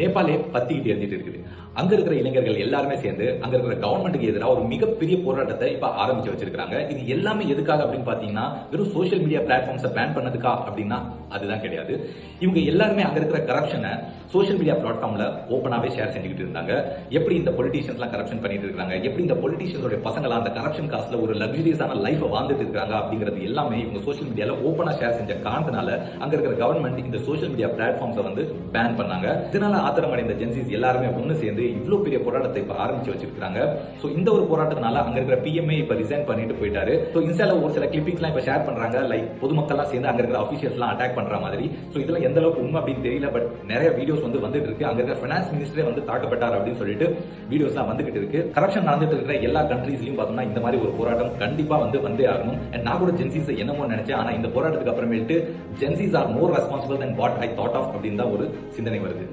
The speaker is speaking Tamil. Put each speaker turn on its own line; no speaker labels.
நேபாளே பத்திக்கிட்டு எரிஞ்சிட்டு இருக்குது. அங்க இருக்கிற இளைஞர்கள் எல்லாருமே சேர்ந்து அங்க இருக்கிற கவர்மெண்ட்டுக்கு எதிராக ஒரு மிகப்பெரிய போராட்டத்தை இப்ப ஆரம்பிச்சு வச்சிருக்காங்க இது எல்லாமே எதுக்காக அப்படின்னு பாத்தீங்கன்னா வெறும் சோஷியல் மீடியா பிளாட்ஃபார்ம்ஸை பேன் பண்ணதுக்கா அப்படின்னா அதுதான் கிடையாது. இவங்க எல்லாருமே அங்க இருக்கிற கரப்ஷனை சோஷியல் மீடியா பிளாட்ஃபார்ம்ல ஓப்பனாவே ஷேர் செஞ்சுக்கிட்டு இருந்தாங்க. எப்படி இந்த பொலிட்டீஷியன்ஸ்லாம் கரப்ஷன் பண்ணிட்டு இருக்காங்க? எப்படி இந்த பொலிட்டீஷியன்ஸோட பசங்க அந்த கரப்ஷன் காசுல ஒரு லக்ஸரியஸான லைஃப் வாழ்ந்துட்டு இருக்காங்க அப்படிங்கிறது எல்லாமே இவங்க சோஷியல் மீடியால ஓப்பனா ஷேர் செஞ்ச காரணத்தினால அங்க இருக்கிற கவர்மெண்ட் இந்த சோஷியல் மீடியா பிளாட்ஃபார்ம்ஸை வந்து பேன் பண்ணாங்க. இதனால ஆத்திரமடைந்த ஜென்சிஸ் எல்லாருமே ஒன்று சேர்ந்து இவ்வளோ பெரிய போராட்டத்தை இப்போ ஆரம்பிச்சு வச்சிருக்காங்க ஸோ இந்த ஒரு போராட்டத்தினால அங்கே இருக்கிற பிஎம்ஏ இப்போ ரிசைன் பண்ணிட்டு போயிட்டாரு. ஸோ இன்ஸ்டால ஒரு சில கிளிப்பிங்ஸ்லாம் இப்போ ஷேர் பண்ணுறாங்க லைக் பொதுமக்கள்லாம் சேர்ந்து அங்கே இருக்கிற அஃபிஷியல்ஸ்லாம் அட்டாக் பண்ணுற மாதிரி. ஸோ இதெல்லாம் எந்த அளவுக்கு உண்மை அப்படின்னு தெரியல பட் நிறைய வீடியோஸ் வந்து வந்துட்டு இருக்கு. அங்கே இருக்கிற ஃபினான்ஸ் மினிஸ்டரே வந்து தாக்கப்பட்டார் அப்படின்னு சொல்லிட்டு வீடியோஸ்லாம் வந்துகிட்டு இருக்கு. கரப்ஷன் நடந்துட்டு இருக்கிற எல்லா கண்ட்ரீஸ்லையும் பார்த்தோம்னா இந்த மாதிரி ஒரு போராட்டம் கண்டிப்பாக வந்து வந்தே ஆகணும். அண்ட் நான் கூட ஜென்சிஸ் என்னமோ நினைச்சேன். ஆனால் இந்த போராட்டத்துக்கு அப்புறமேட்டு Gen Zs are more responsible than what I thought of அப்படின்னு தான் ஒரு சிந்தனை வருது.